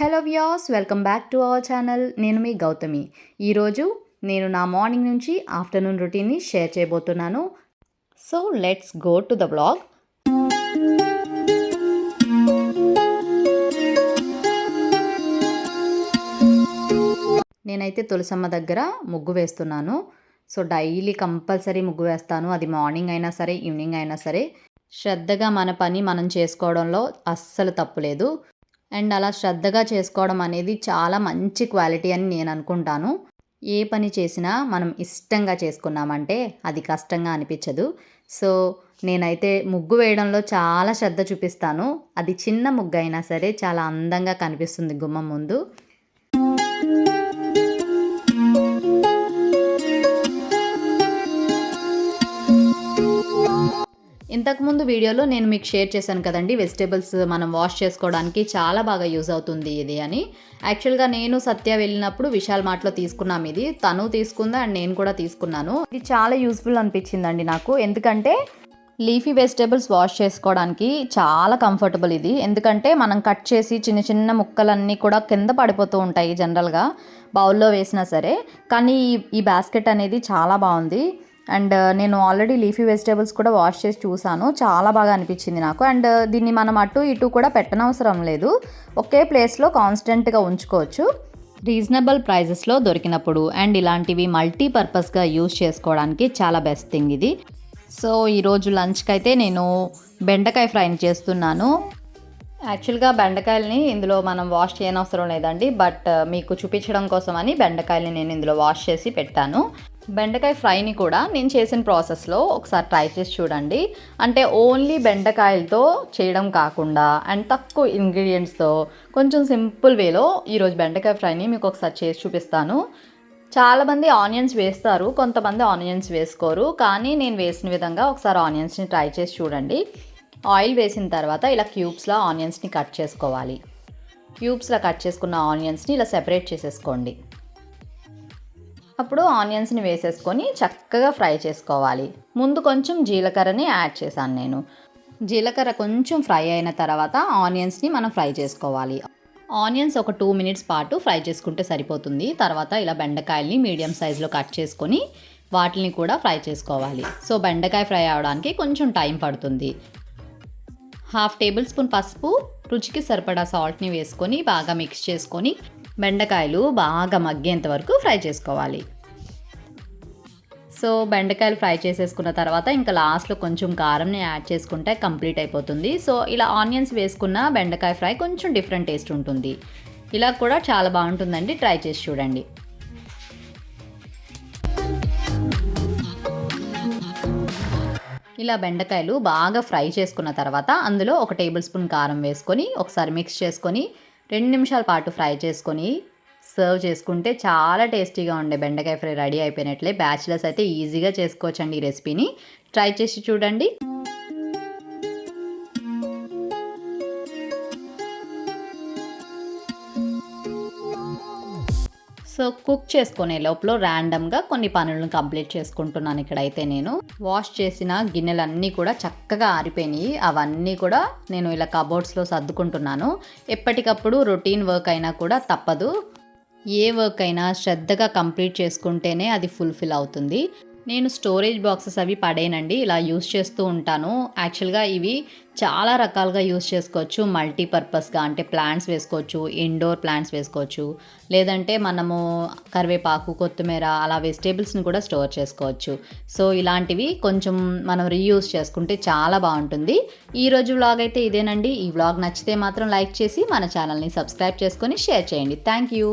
Hello Vyas welcome back to our channel నేను మీ గౌతమి. ఈరోజు నేను నా మార్నింగ్ నుంచి ఆఫ్టర్నూన్ రొటీన్ని షేర్ చేయబోతున్నాను. So let's go to the blog నేనైతే తులసమ్మ దగ్గర ముగ్గు వేస్తున్నాను. సో డైలీ కంపల్సరీ ముగ్గు వేస్తాను. అది మార్నింగ్ అయినా సరే ఈవినింగ్ అయినా సరే. శ్రద్ధగా మన పని మనం చేసుకోవడంలో అస్సలు తప్పులేదు అండ్ అలా శ్రద్ధగా చేసుకోవడం అనేది చాలా మంచి క్వాలిటీ అని నేను అనుకుంటాను. ఏ పని చేసినా మనం ఇష్టంగా చేసుకున్నామంటే అది కష్టంగా అనిపించదు. సో నేనైతే ముగ్గు వేయడంలో చాలా శ్రద్ధ చూపిస్తాను. అది చిన్న ముగ్గు అయినా సరే చాలా అందంగా కనిపిస్తుంది గుమ్మం ముందు. ఇంతకుముందు వీడియోలో నేను మీకు షేర్ చేశాను కదండి వెజిటేబుల్స్ మనం వాష్ చేసుకోవడానికి చాలా బాగా యూజ్ అవుతుంది ఇది అని. యాక్చువల్గా నేను సత్య వెళ్ళినప్పుడు విశాల్ మార్ట్లో తీసుకున్నాం ఇది. తను తీసుకుందా అండ్ నేను కూడా తీసుకున్నాను. ఇది చాలా యూస్ఫుల్ అనిపించిందండి నాకు. ఎందుకంటే లీఫీ వెజిటేబుల్స్ వాష్ చేసుకోవడానికి చాలా కంఫర్టబుల్ ఇది. ఎందుకంటే మనం కట్ చేసి చిన్న చిన్న ముక్కలన్నీ కూడా కింద పడిపోతూ ఉంటాయి జనరల్గా బౌల్లో వేసినా సరే. కానీ ఈ బాస్కెట్ అనేది చాలా బాగుంది. అండ్ uh, నేను ఆల్రెడీ లీఫీ వెజిటేబుల్స్ కూడా వాష్ చేసి చూసాను. చాలా బాగా అనిపించింది నాకు. అండ్ uh, దీన్ని మనం అటు ఇటు కూడా పెట్టనవసరం లేదు. ఒకే ప్లేస్లో కాన్స్టెంట్గా ఉంచుకోవచ్చు. రీజనబుల్ ప్రైజెస్లో దొరికినప్పుడు అండ్ ఇలాంటివి మల్టీపర్పస్గా యూజ్ చేసుకోవడానికి చాలా బెస్ట్ థింగ్ ఇది. సో ఈరోజు లంచ్కి అయితే నేను బెండకాయ ఫ్రైని చేస్తున్నాను. యాక్చువల్గా బెండకాయలని ఇందులో మనం వాష్ చేయనవసరం లేదండి. బట్ uh, మీకు చూపించడం కోసమని బెండకాయలని నేను ఇందులో వాష్ చేసి పెట్టాను. బెండకాయ ఫ్రైని కూడా నేను చేసిన ప్రాసెస్లో ఒకసారి ట్రై చేసి చూడండి. అంటే ఓన్లీ బెండకాయలతో చేయడం కాకుండా అండ్ తక్కువ ఇంగ్రీడియంట్స్తో కొంచెం సింపుల్ వేలో ఈరోజు బెండకాయ ఫ్రైని మీకు ఒకసారి చేసి చూపిస్తాను. చాలామంది ఆనియన్స్ వేస్తారు కొంతమంది ఆనియన్స్ వేసుకోరు కానీ నేను వేసిన విధంగా ఒకసారి ఆనియన్స్ని ట్రై చేసి చూడండి. ఆయిల్ వేసిన తర్వాత ఇలా క్యూబ్స్లో ఆనియన్స్ని కట్ చేసుకోవాలి. క్యూబ్స్లో కట్ చేసుకున్న ఆనియన్స్ని ఇలా సెపరేట్ చేసేసుకోండి. అప్పుడు ఆనియన్స్ని వేసేసుకొని చక్కగా ఫ్రై చేసుకోవాలి. ముందు కొంచెం జీలకర్రని యాడ్ చేశాను నేను. జీలకర్ర కొంచెం ఫ్రై అయిన తర్వాత ఆనియన్స్ని మనం ఫ్రై చేసుకోవాలి. ఆనియన్స్ ఒక టూ మినిట్స్ పాటు ఫ్రై చేసుకుంటే సరిపోతుంది. తర్వాత ఇలా బెండకాయల్ని మీడియం సైజులో కట్ చేసుకొని వాటిని కూడా ఫ్రై చేసుకోవాలి. సో బెండకాయ ఫ్రై అవడానికి కొంచెం టైం పడుతుంది. హాఫ్ టేబుల్ స్పూన్ పసుపు రుచికి సరిపడా సాల్ట్ని వేసుకొని బాగా మిక్స్ చేసుకొని బెండకాయలు బాగా మగ్గేంత వరకు ఫ్రై చేసుకోవాలి. సో బెండకాయలు ఫ్రై చేసేసుకున్న తర్వాత ఇంకా లాస్ట్లో కొంచెం కారంని యాడ్ చేసుకుంటే కంప్లీట్ అయిపోతుంది. సో ఇలా ఆనియన్స్ వేసుకున్న బెండకాయ ఫ్రై కొంచెం డిఫరెంట్ టేస్ట్ ఉంటుంది. ఇలా కూడా చాలా బాగుంటుందండి. ట్రై చేసి చూడండి. ఇలా బెండకాయలు బాగా ఫ్రై చేసుకున్న తర్వాత అందులో ఒక టేబుల్ స్పూన్ కారం వేసుకొని ఒకసారి మిక్స్ చేసుకొని రెండు నిమిషాల పాటు ఫ్రై చేసుకొని సర్వ్ చేసుకుంటే చాలా టేస్టీగా ఉండే బెండకాయ ఫ్రై రెడీ అయిపోయినట్లే. బ్యాచిలర్స్ అయితే ఈజీగా చేసుకోవచ్చండి ఈ రెసిపీని. ట్రై చేసి చూడండి. సో కుక్ చేసుకునే లోపల ర్యాండమ్గా కొన్ని పనులను కంప్లీట్ చేసుకుంటున్నాను ఇక్కడైతే నేను. వాష్ చేసిన గిన్నెలన్నీ కూడా చక్కగా ఆరిపోయినాయి. అవన్నీ కూడా నేను ఇలా కబోర్డ్స్లో సర్దుకుంటున్నాను. ఎప్పటికప్పుడు రొటీన్ వర్క్ అయినా కూడా తప్పదు. ఏ వర్క్ అయినా శ్రద్ధగా కంప్లీట్ చేసుకుంటేనే అది ఫుల్ఫిల్ అవుతుంది. నేను స్టోరేజ్ బాక్సెస్ అవి పడేనండి ఇలా యూస్ చేస్తూ ఉంటాను. యాక్చువల్గా ఇవి చాలా రకాలుగా యూస్ చేసుకోవచ్చు. మల్టీపర్పస్గా అంటే ప్లాంట్స్ వేసుకోవచ్చు ఇండోర్ ప్లాంట్స్ వేసుకోవచ్చు. లేదంటే మనము కరివేపాకు కొత్తిమీర అలా వెజిటేబుల్స్ని కూడా స్టోర్ చేసుకోవచ్చు. సో ఇలాంటివి కొంచెం మనం రీయూస్ చేసుకుంటే చాలా బాగుంటుంది. ఈరోజు వ్లాగ్ అయితే ఇదేనండి. ఈ వ్లాగ్ నచ్చితే మాత్రం లైక్ చేసి మన ఛానల్ని సబ్స్క్రైబ్ చేసుకొని షేర్ చేయండి. Thank you